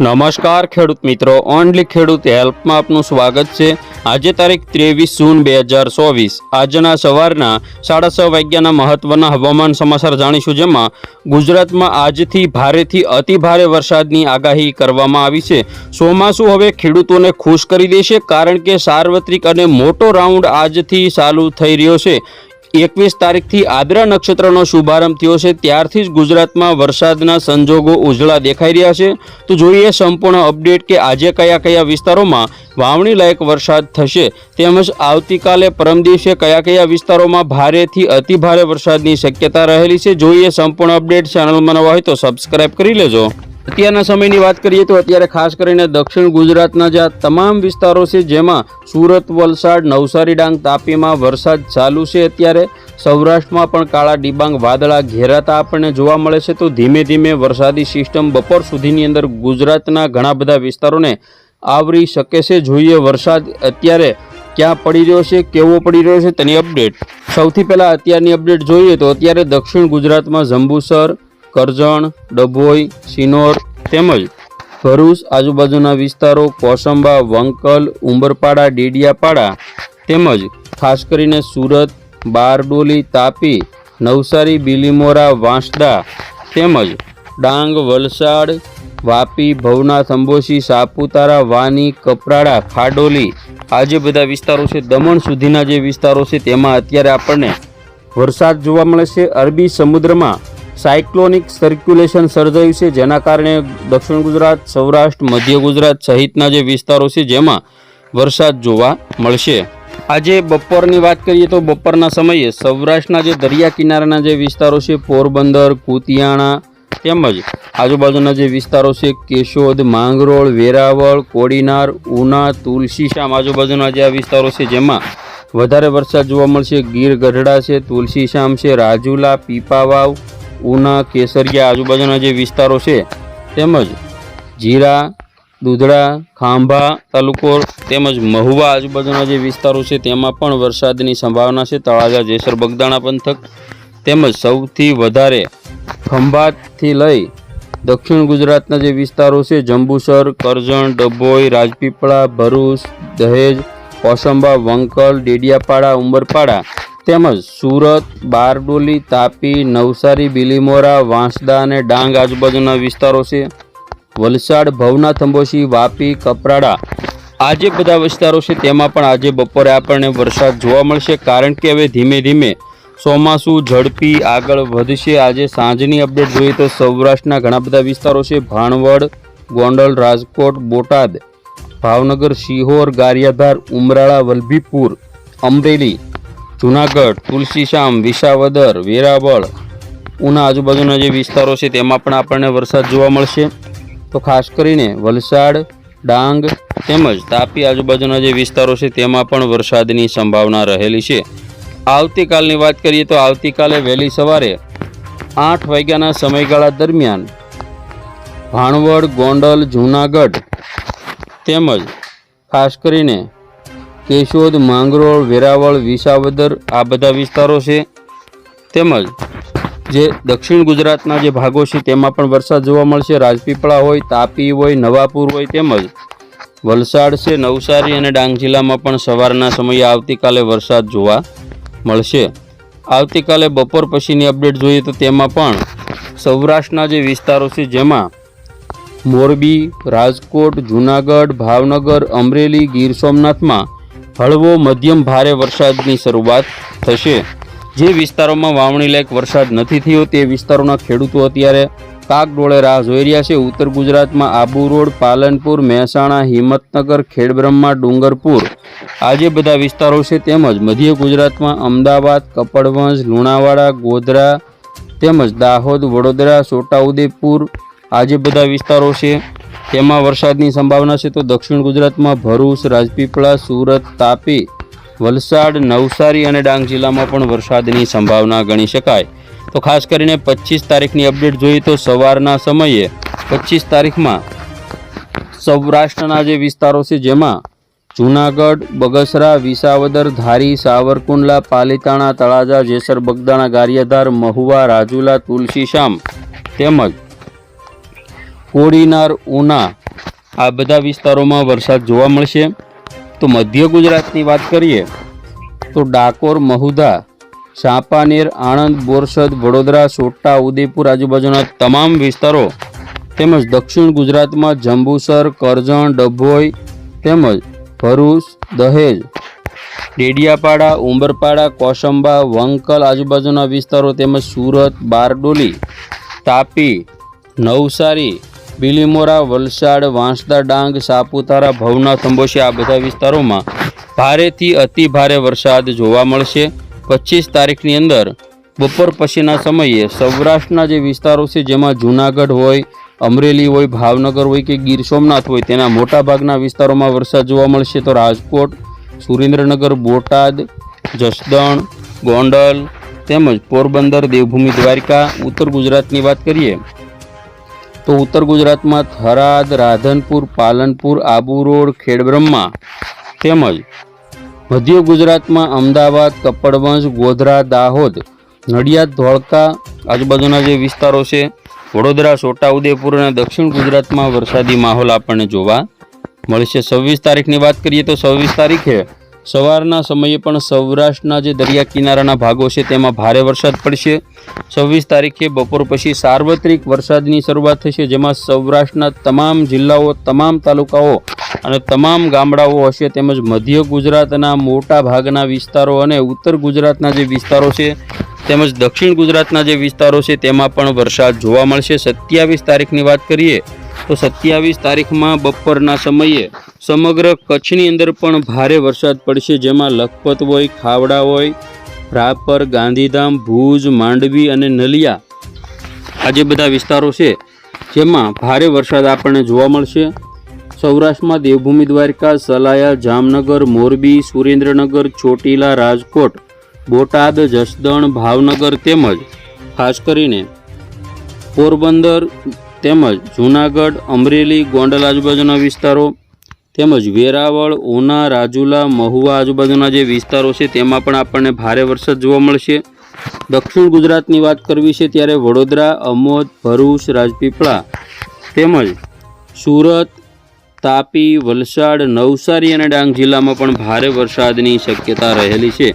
નમસ્કાર ખેડૂત મિત્રો, ઓનલી ખેડૂત હેલ્પમાં આપનું સ્વાગત છે. આજે તારીખ ત્રેવીસ જૂન બે હજાર ચોવીસ. આજના સવારના સાડા છ વાગ્યાના મહત્વના હવામાન સમાચાર જાણીશું, જેમાં ગુજરાતમાં આજથી ભારેથી અતિ ભારે વરસાદની આગાહી કરવામાં આવી છે. ચોમાસું હવે ખેડૂતોને ખુશ કરી દેશે, કારણ કે સાર્વત્રિક અને મોટો રાઉન્ડ આજથી ચાલુ થઈ રહ્યો છે. એકવીસ તારીખથી આદ્રા નક્ષત્રનો શુભારંભ થયો છે. ત્યારથી જ ગુજરાતમાં વરસાદના સંજોગો ઉજળા દેખાઈ રહ્યા છે. તો જોઈએ સંપૂર્ણ અપડેટ કે આજે કયા કયા વિસ્તારોમાં વાવણી લાયક વરસાદ થશે. તેમજ આવતીકાલે પરમ દિવસે કયા કયા વિસ્તારોમાં ભારેથી અતિ ભારે વરસાદની શક્યતા રહેલી છે. જોઈએ સંપૂર્ણ અપડેટ ચેનલમાં નવા હોય તો સબસ્ક્રાઈબ કરી લેજો. અત્યારના સમયની વાત કરીએ તો અત્યારે ખાસ કરીને દક્ષિણ ગુજરાતના જે તમામ વિસ્તારો છે જેમાં સુરત, વલસાડ, નવસારી ડાંગ, તાપીમાં વરસાદ ચાલુ છે અત્યારે. સૌરાષ્ટ્રમાં પણ કાળા ડિબાંગ વાદળા ઘેરાતા આપણને જોવા મળે છે. તો ધીમે ધીમે વરસાદી સિસ્ટમ બપોર સુધીની અંદર ગુજરાતના ઘણા બધા વિસ્તારોને આવરી શકે છે. જોઈએ વરસાદ અત્યારે ક્યાં પડી રહ્યો છે, કેવો પડી રહ્યો છે તેની અપડેટ. સૌથી પહેલાં અત્યારની અપડેટ જોઈએ તો અત્યારે દક્ષિણ ગુજરાતમાં જંબુસર કરજણ, ડભોઈ સિનોર તેમજ ભરૂચ આજુબાજુના વિસ્તારો કોસંબા, વંકલ, ઉંબરપાડા, ડેડિયાપાડા તેમજ ખાસ કરીને સુરત, બારડોલી, તાપી, નવસારી, બિલીમોરા, વાંસદા તેમજ ડાંગ, વલસાડ, વાપી, ભવનાથ, અંબોસી, સાપુતારા, વાની, કપરાડા, ખાડોલી આ જે બધા વિસ્તારો છે, દમણ સુધીના જે વિસ્તારો છે, તેમાં અત્યારે આપણને વરસાદ જોવા મળે છે. અરબી સમુદ્રમાં સાયક્લોનિક સર્ક્યુલેશન સર્જાયું છે, જેના કારણે દક્ષિણ ગુજરાત, સૌરાષ્ટ્ર, મધ્ય ગુજરાત સહિતના જે વિસ્તારો છે, જેમાં વરસાદ જોવા મળશે. આજે બપોરની વાત કરીએ તો બપોરના સમયે સૌરાષ્ટ્રના જે દરિયા કિનારાના જે વિસ્તારો છે, પોરબંદર, કુતિયાણા તેમજ આજુબાજુના જે વિસ્તારો છે, કેશોદ, માંગરોળ, વેરાવળ, કોડીનાર, ઉના તુલસીશામ આજુબાજુના જે આ વિસ્તારો છે, જેમાં વધારે વરસાદ જોવા મળશે. ગીર ગઢડા છે તુલસીશામ છે, રાજુલા, પીપાવાવ ઉના, કેસરિયા, આજુબાજુના જે વિસ્તારો છે, તેમજ જીરા, દૂધડા, ખાંભા તાલુકો, તેમજ મહુવા આજુબાજુના જે વિસ્તારો છે, તેમાં પણ વરસાદની સંભાવના છે. તળાજા, જેસર, બગદાણા પંથક તેમજ સૌથી વધારે ખંભાતથી લઈ દક્ષિણ ગુજરાતના જે વિસ્તારો છે, જંબુસર, કરજણ, ડભોઈ, રાજપીપળા, ભરૂચ, દહેજ, કોસંબા, વંકલ, ડેડિયાપાડા, ઉંબરપાડા તેમજ સુરત, બારડોલી, તાપી, નવસારી, બિલીમોરા, વાંસદા અને ડાંગ આજુબાજુના વિસ્તારો છે. વલસાડ, ભવનાથ અંબોશી વાપી, કપરાડા આ જે બધા વિસ્તારો છે. તેમાં પણ આજે બપોરે આપણને વરસાદ જોવા મળશે. કારણ કે હવે ધીમે ધીમે ચોમાસું, ઝડપી આગળ વધશે. આજે સાંજની અપડેટ જોઈએ તો સૌરાષ્ટ્રના ઘણા બધા વિસ્તારો છે. ભાણવડ, ગોંડલ, રાજકોટ, બોટાદ, ભાવનગર, શિહોર, ગારિયાધાર, ઉમરાળા, વલભીપુર, અમરેલી જુનાગઢ તુલસીશ્યામ વિસાવદર, વેરાવળ, ઉના આજુબાજુના જે વિસ્તારો છે તેમાં પણ આપણને વરસાદ જોવા મળશે. તો ખાસ કરીને વલસાડ, ડાંગ તેમજ તાપી આજુબાજુના જે વિસ્તારો છે તેમાં પણ વરસાદની સંભાવના રહેલી છે. આવતીકાલની વાત કરીએ તો આવતીકાલે વહેલી સવારે આઠ વાગ્યાના સમયગાળા દરમિયાન ભાણવડ, ગોંડલ, જૂનાગઢ તેમજ ખાસ કરીને કેશોદ, માંગરોળ, વેરાવળ, વિસાવદર આ બધા વિસ્તારો છે. તેમજ જે દક્ષિણ ગુજરાતના જે ભાગો છે તેમાં પણ વરસાદ જોવા મળશે. રાજપીપળા હોય, તાપી હોય, નવાપુર હોય તેમજ વલસાડ છે, નવસારી અને ડાંગ જિલ્લામાં પણ સવારના સમયે આવતીકાલે વરસાદ જોવા મળશે. આવતીકાલે બપોર પછીની અપડેટ જોઈએ તો તેમાં પણ સૌરાષ્ટ્રના જે વિસ્તારો છે જેમાં મોરબી, રાજકોટ, જૂનાગઢ, ભાવનગર, અમરેલી, ગીર સોમનાથમાં હળવો મધ્યમ ભારે વરસાદની શરૂઆત થશે. જે વિસ્તારોમાં વાવણી લાયક વરસાદ નથી થયો તે વિસ્તારોના ખેડૂતો અત્યારે કાગડોળે રાહ જોઈ રહ્યા છે. ઉત્તર ગુજરાતમાં આબુ રોડ, પાલનપુર, મહેસાણા, હિંમતનગર, ખેડબ્રહ્મા, ડુંગરપુર આ જે બધા વિસ્તારો છે તેમજ મધ્ય ગુજરાતમાં અમદાવાદ, કપડવંજ, લુણાવાડા, ગોધરા તેમજ દાહોદ, વડોદરા, છોટાઉદેપુર આ જે બધા વિસ્તારો છે. તેમાં વરસાદની સંભાવના છે તો દક્ષિણ ગુજરાતમાં ભરૂચ, રાજપીપળા, સુરત, તાપી, વલસાડ, નવસારી અને ડાંગ જિલ્લામાં પણ વરસાદની સંભાવના ગણી શકાય. તો ખાસ કરીને પચીસ તારીખની અપડેટ જોઈએ તો સવારના સમયે પચીસ તારીખમાં સૌરાષ્ટ્રના જે વિસ્તારો છે જેમાં જૂનાગઢ, બગસરા, વિસાવદર, ધારી, સાવરકુંડલા, પાલીતાણા, તળાજા, જેસર, બગદાણા, ગારિયાધાર, મહુવા, રાજુલા તુલસીશામ તેમજ કોડીનાર ઉના આ બધા વિસ્તારોમાં વરસાદ જોવા મળશે. તો મધ્ય ગુજરાતની વાત કરીએ, તો ડાકોર મહુધા ચાંપાનેર, આણંદ, બોરસદ, વડોદરા, સોટા, ઉદયપુર આજુબાજુના તમામ વિસ્તારો તેમજ દક્ષિણ ગુજરાતમાં જંબુસર, કરજણ, ડભોઈ તેમજ ભરૂચ, દહેજ, ડેડિયાપાડા, ઉંબરપાડા, કોસંબા, વંકલ આજુબાજુના વિસ્તારો તેમજ સુરત, બારડોલી, તાપી, નવસારી બિલીમોરા, વલસાડ, વાંસદા, ડાંગ, સાપુતારા, ભવનાથ અંબોશી આ બધા વિસ્તારોમાં ભારેથી અતિ ભારે વરસાદ જોવા મળશે. પચીસ તારીખની અંદર બપોર પછીના સમયે સૌરાષ્ટ્રના જે વિસ્તારો છે, જેમાં જૂનાગઢ હોય, અમરેલી હોય, ભાવનગર હોય કે ગીર સોમનાથ હોય, તેના મોટાભાગના વિસ્તારોમાં વરસાદ જોવા મળશે. તો રાજકોટ, સુરેન્દ્રનગર, બોટાદ, જસદણ, ગોંડલ તેમજ પોરબંદર, દેવભૂમિ, દ્વારિકા, ઉત્તર ગુજરાતની વાત કરીએ તો ઉત્તર ગુજરાતમાં થરાદ, રાધનપુર, પાલનપુર, આબુ રોડ, ખેડબ્રહ્મા તેમજ મધ્ય ગુજરાતમાં અમદાવાદ, કપડવંશ, ગોધરા, દાહોદ, નડિયાદ, ધોળકા આજુબાજુના જે વિસ્તારો છે, વડોદરા, છોટાઉદેપુર અને દક્ષિણ ગુજરાતમાં વરસાદી માહોલ આપણને જોવા મળશે. છવ્વીસ તારીખની વાત કરીએ તો છવ્વીસ તારીખે સવારના સમયે પણ સૌરાષ્ટ્રના જે દરિયા કિનારાના ભાગો છે, તેમાં ભારે વરસાદ પડશે. છવ્વીસ તારીખે બપોર પછી સાર્વત્રિક વરસાદની શરૂઆત થશે, જેમાં સૌરાષ્ટ્રના તમામ જિલ્લાઓ, તમામ તાલુકાઓ અને તમામ ગામડાઓ હશે, તેમજ મધ્ય ગુજરાતના મોટા ભાગના વિસ્તારો અને ઉત્તર ગુજરાતના જે વિસ્તારો છે, તેમજ દક્ષિણ ગુજરાતના જે વિસ્તારો છે, તેમાં પણ વરસાદ જોવા મળશે. સત્યાવીસ તારીખની વાત કરીએ તો સત્યાવીસ તારીખમાં બપોરના સમયે સમગ્ર કચ્છની અંદર પણ ભારે વરસાદ પડશે, જેમાં લખપત હોય, ખાવડા હોય, રાપર, ગાંધીધામ, ભુજ, માંડવી અને નલિયા આ બધા વિસ્તારો છે, જેમાં ભારે વરસાદ આપણને જોવા મળશે. સૌરાષ્ટ્રમાં દેવભૂમિ દ્વારકા, સલાયા, જામનગર, મોરબી, સુરેન્દ્રનગર, ચોટીલા, રાજકોટ, બોટાદ, જસદણ, ભાવનગર તેમજ ખાસ કરીને પોરબંદર તેમજ જૂનાગઢ, અમરેલી, ગોંડલ આજુબાજુના વિસ્તારો, તેમજ વેરાવળ, ઉના, રાજુલા, મહુવા આજુબાજુના જે વિસ્તારો છે, તેમાં પણ આપણને ભારે વરસાદ જોવા મળશે. દક્ષિણ ગુજરાતની વાત કરવી છે, ત્યારે વડોદરા, અમોદ, ભરૂચ, રાજપીપળા તેમજ સુરત, તાપી, વલસાડ, નવસારી અને ડાંગ જિલ્લામાં પણ ભારે વરસાદની શક્યતા રહેલી છે.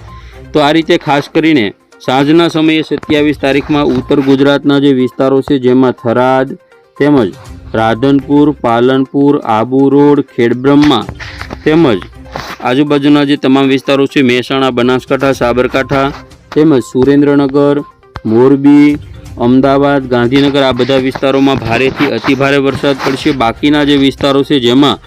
તો આ રીતે ખાસ કરીને સાંજના સમયે સત્યાવીસ તારીખમાં ઉત્તર ગુજરાતના જે વિસ્તારો છે, જેમાં થરાદ તેમજ રાધનપુર, પાલનપુર, આબુ રોડ, ખેડબ્રહ્મા તેમજ આજુબાજુના જે તમામ વિસ્તારો છે, મહેસાણા, બનાસકાંઠા, સાબરકાંઠા તેમજ સુરેન્દ્રનગર, મોરબી, અમદાવાદ, ગાંધીનગર આ બધા વિસ્તારોમાં ભારેથી અતિભારે વરસાદ પડશે. બાકીના જે વિસ્તારો છે, જેમાં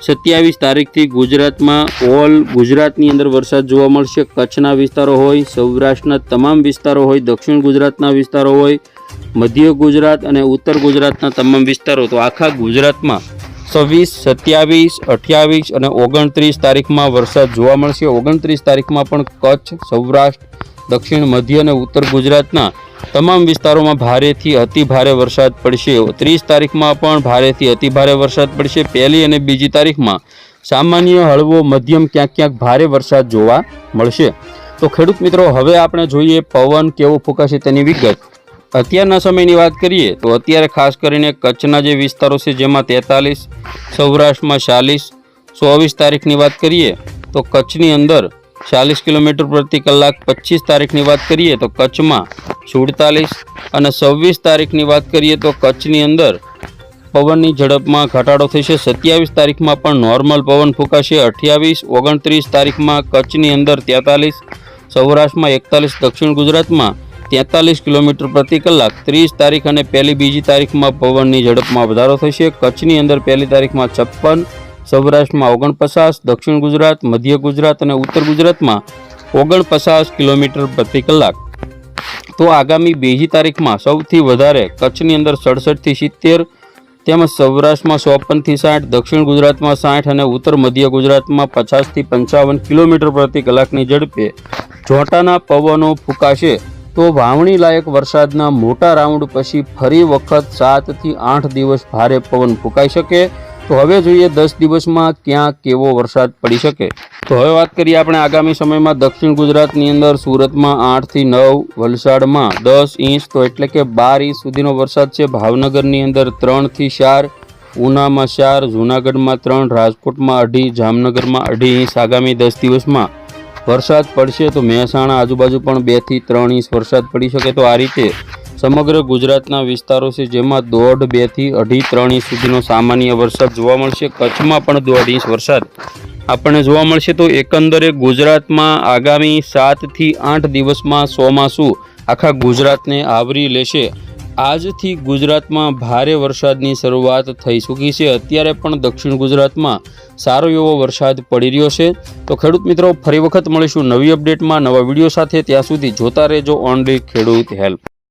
સત્યાવીસ તારીખથી ગુજરાતમાં ઓલ ગુજરાતની અંદર વરસાદ જોવા મળશે. કચ્છના વિસ્તારો હોય, સૌરાષ્ટ્રના તમામ વિસ્તારો હોય, દક્ષિણ ગુજરાતના વિસ્તારો હોય મધ્ય ગુજરાત અને ઉત્તર ગુજરાતના તમામ વિસ્તારો, તો આખા ગુજરાતમાં છવ્વીસ, સત્યાવીસ, અઠ્યાવીસ અને ઓગણત્રીસ તારીખમાં વરસાદ જોવા મળશે. ઓગણત્રીસ તારીખમાં પણ કચ્છ, સૌરાષ્ટ્ર, દક્ષિણ, મધ્ય અને ઉત્તર ગુજરાતના તમામ વિસ્તારોમાં ભારેથી અતિ ભારે વરસાદ પડશે. ત્રીસ તારીખમાં પણ ભારેથી અતિ ભારે વરસાદ પડશે. પહેલી અને બીજી તારીખમાં સામાન્ય હળવો મધ્યમ ક્યાંક ક્યાંક ભારે વરસાદ જોવા મળશે. તો ખેડૂત મિત્રો, હવે આપણે જોઈએ પવન કેવો ફૂંકાશે તેની વિગત. અત્યારના સમયની વાત કરીએ તો અત્યારે ખાસ કરીને કચ્છના જે વિસ્તારો છે, જેમાં તેતાલીસ, સૌરાષ્ટ્રમાં ચાલીસ, ચોવીસ તારીખની વાત કરીએ તો કચ્છની અંદર ચાલીસ કિલોમીટર પ્રતિ કલાક પચીસ તારીખની વાત કરીએ તો કચ્છમાં સુડતાલીસ અને છવ્વીસ તારીખની વાત કરીએ તો કચ્છની અંદર પવનની ઝડપમાં ઘટાડો થશે. સત્યાવીસ તારીખમાં પણ નોર્મલ પવન ફૂંકાશે. અઠ્યાવીસ, ઓગણત્રીસ તારીખમાં કચ્છની અંદર તેતાલીસ, સૌરાષ્ટ્રમાં એકતાલીસ, દક્ષિણ ગુજરાતમાં તેતાલીસ કિલોમીટર પ્રતિ કલાક. ત્રીસ તારીખ અને પહેલી બીજી તારીખમાં પવનની ઝડપમાં વધારો થશે. કચ્છની અંદર પહેલી તારીખમાં છપ્પન, સૌરાષ્ટ્રમાં ઓગણપચાસ, દક્ષિણ ગુજરાત, મધ્ય ગુજરાત અને ઉત્તર ગુજરાતમાં ઓગણપચાસ કિલોમીટર પ્રતિ કલાક. તો આગામી બીજી તારીખમાં સૌથી વધારે કચ્છની અંદર સડસઠથી સિત્તેર, તેમજ સૌરાષ્ટ્રમાં ચોપનથી સાઠ, દક્ષિણ ગુજરાતમાં સાઠ અને ઉત્તર મધ્ય ગુજરાતમાં પચાસથી પંચાવન કિલોમીટર પ્રતિ કલાકની ઝડપે જોટાના પવનો ફૂંકાશે. તો વાવણી લાયક વરસાદના મોટા રાઉન્ડ પછી ફરી વખત સાતથી આઠ દિવસ ભારે પવન ફૂંકાઈ શકે. તો હવે જોઈએ દસ દિવસમાં ક્યાં કેવો વરસાદ પડી શકે. તો હવે વાત કરીએ આપણે આગામી સમયમાં દક્ષિણ ગુજરાતની અંદર સુરતમાં આઠથી નવ, વલસાડમાં દસ ઇંચ, તો એટલે કે બાર ઇંચ સુધીનો વરસાદ છે. ભાવનગરની અંદર ત્રણથી ચાર, ઉનામાં ચાર, જૂનાગઢમાં ત્રણ, રાજકોટમાં અઢી, જામનગરમાં અઢી ઇંચ આગામી દસ દિવસમાં વરસાદ પડશે તો મહેસાણા આજુબાજુ પણ બેથી ત્રણ ઇંચ વરસાદ પડી શકે. તો આ રીતે સમગ્ર ગુજરાતના વિસ્તારો છે, જેમાં દોઢ બેથી અઢી ત્રણ ઇંચ સુધીનો સામાન્ય વરસાદ જોવા મળશે. કચ્છમાં પણ દોઢ ઇંચ વરસાદ આપણને જોવા મળશે. તો એકંદરે ગુજરાતમાં આગામી સાતથી આઠ દિવસમાં ચોમાસું આખા ગુજરાતને આવરી લેશે. આજથી ગુજરાતમાં ભારે વરસાદની શરૂઆત થઈ ચૂકી છે. અત્યારે પણ દક્ષિણ ગુજરાતમાં સારો એવો વરસાદ પડી રહ્યો છે. તો ખેડૂત મિત્રો, ફરી વખત મળીશું નવી અપડેટમાં. નવા વીડિયો સાથે ત્યાં સુધી જોતા રહેજો. ઓનલી ખેડૂત હેલ્પ.